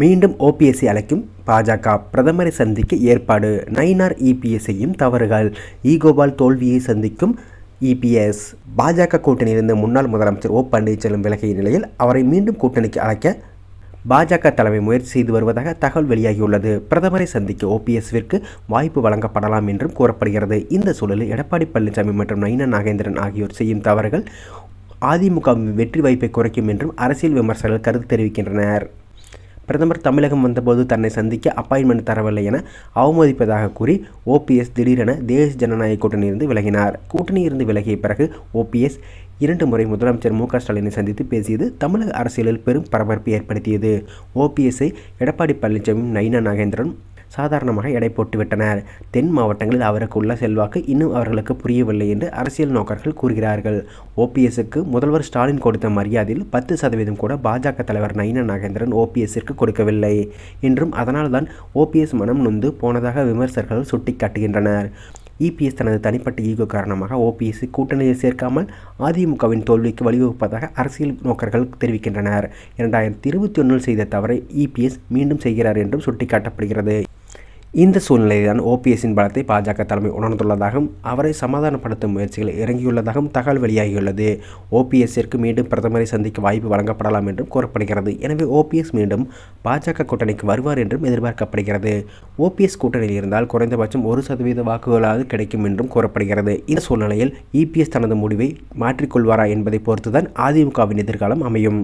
மீண்டும் ஓபிஎஸ்சி அழைக்கும் பாஜக பிரதமரை சந்திக்க ஏற்பாடு. நயினார் இபிஎஸ்ஐயும் தவறுகள். ஈகோபால் தோல்வியை சந்திக்கும் இபிஎஸ் பாஜக கூட்டணியிலிருந்து முன்னாள் முதலமைச்சர் ஓ பன்னீர்செல்வம் விலகிய நிலையில் அவரை மீண்டும் கூட்டணிக்கு அழைக்க பாஜக தலைமை முயற்சி செய்து வருவதாக தகவல் வெளியாகியுள்ளது. பிரதமரை சந்திக்க ஓபிஎஸ்விற்கு வாய்ப்பு வழங்கப்படலாம் என்றும் கூறப்படுகிறது. இந்த சூழலில் எடப்பாடி பழனிசாமி மற்றும் நயினா நாகேந்திரன் ஆகியோர் செய்யும் தவறுகள் அதிமுகவின் வெற்றி வாய்ப்பை குறைக்கும் என்றும் அரசியல் விமர்சகர்கள் கருத்து தெரிவிக்கின்றனர். பிரதமர் தமிழகம் வந்தபோது தன்னை சந்திக்க அப்பாயின்மெண்ட் தரவில்லை என அவமதிப்பதாக கூறி ஓபிஎஸ் திடீரென தேசிய ஜனநாயக கூட்டணியிலிருந்து விலகினார். கூட்டணியிலிருந்து விலகிய பிறகு ஓபிஎஸ் இரண்டு முறை முதலமைச்சர் மு ஸ்டாலினை சந்தித்து பேசியது தமிழக அரசியலில் பெரும் பரபரப்பு ஏற்படுத்தியது. ஓபிஎஸ்ஐ எடப்பாடி பழனிசாமியும் நயினா நாகேந்திரனும் சாதாரணமாக எடை போட்டுவிட்டனர். தென் மாவட்டங்களில் அவருக்கு உள்ள செல்வாக்கு இன்னும் அவர்களுக்கு புரியவில்லை என்று அரசியல் நோக்கர்கள் கூறுகிறார்கள். ஓபிஎஸ்க்கு முதல்வர் ஸ்டாலின் கொடுத்த மரியாதையில் பத்து சதவீதம் கூட பாஜக தலைவர் நயினா நாகேந்திரன் ஓபிஎஸ்ஸிற்கு கொடுக்கவில்லை என்றும் அதனால்தான் ஓபிஎஸ் மனம் நொந்து போனதாக விமர்சகர்கள் சுட்டிக்காட்டுகின்றனர். இபிஎஸ் தனது தனிப்பட்ட ஈகோ காரணமாக ஓபிஎஸ்சி கூட்டணியில் சேர்க்காமல் அதிமுகவின் தோல்விக்கு வழிவகுப்பதாக அரசியல் நோக்கர்கள் தெரிவிக்கின்றனர். இரண்டாயிரத்தி இருபத்தி ஒன்றில் செய்த தவறை இபிஎஸ் மீண்டும் செய்கிறார் என்றும் சுட்டிக்காட்டப்படுகிறது. இந்த சூழ்நிலையில்தான் ஓபிஎஸ்ஸின் பலத்தை பாஜக தலைமை உணர்ந்துள்ளதாகவும் அவரை சமாதானப்படுத்தும் முயற்சிகள் இறங்கியுள்ளதாகவும் தகவல் வெளியாகியுள்ளது. ஓபிஎஸ்ஸிற்கு மீண்டும் பிரதமரை சந்திக்க வாய்ப்பு வழங்கப்படலாம் என்றும் கூறப்படுகிறது. எனவே ஓபிஎஸ் மீண்டும் பாஜக கூட்டணிக்கு வருவார் என்றும் எதிர்பார்க்கப்படுகிறது. ஓபிஎஸ் கூட்டணியில் இருந்தால் குறைந்தபட்சம் ஒரு சதவீத வாக்குகளாவது கிடைக்கும் என்றும் கூறப்படுகிறது. இந்த சூழ்நிலையில் இபிஎஸ் தனது முடிவை மாற்றிக்கொள்வாரா என்பதை பொறுத்துதான் அதிமுகவின் எதிர்காலம் அமையும்.